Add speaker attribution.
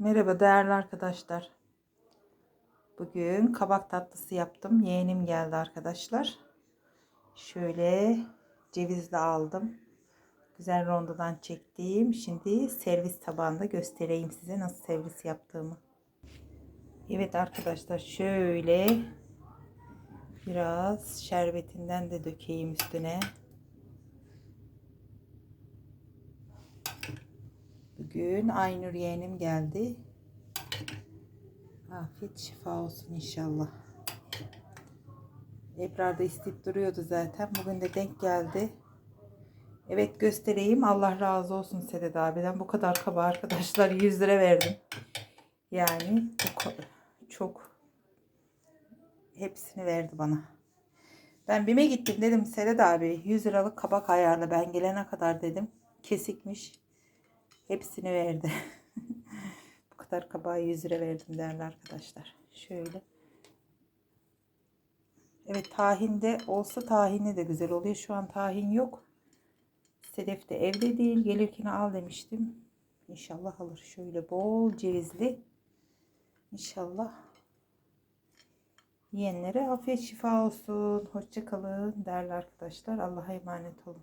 Speaker 1: Merhaba değerli arkadaşlar. Bugün kabak tatlısı yaptım. Yeğenim geldi arkadaşlar. Şöyle cevizli aldım. Güzel rondodan çektiğim. Şimdi servis tabağında göstereyim size nasıl servis yaptığımı. Evet arkadaşlar şöyle biraz şerbetinden de dökeyim üstüne. Bugün Aynur yeğenim geldi. Afiyet şifa olsun inşallah. Ebrar da isteyip duruyordu zaten. Bugün de denk geldi. Evet göstereyim. Allah razı olsun Sedat abiden. Bu kadar kaba arkadaşlar 100 lira verdim. Yani bu çok hepsini verdi bana. Ben BİM'e gittim dedim Sedat abi 100 liralık kabak ayarla ben gelene kadar dedim. Kesikmiş. Hepsini verdi. Bu kadar kabağa 100 lira verdim değerli arkadaşlar. Şöyle. Evet tahinde olsa tahini de güzel oluyor. Şu an tahin yok. Sedef de evde değil. Gelirken al demiştim. İnşallah alır. Şöyle bol cevizli. İnşallah. Yiyenlere afiyet şifa olsun. Hoşça kalın değerli arkadaşlar. Allah'a emanet olun.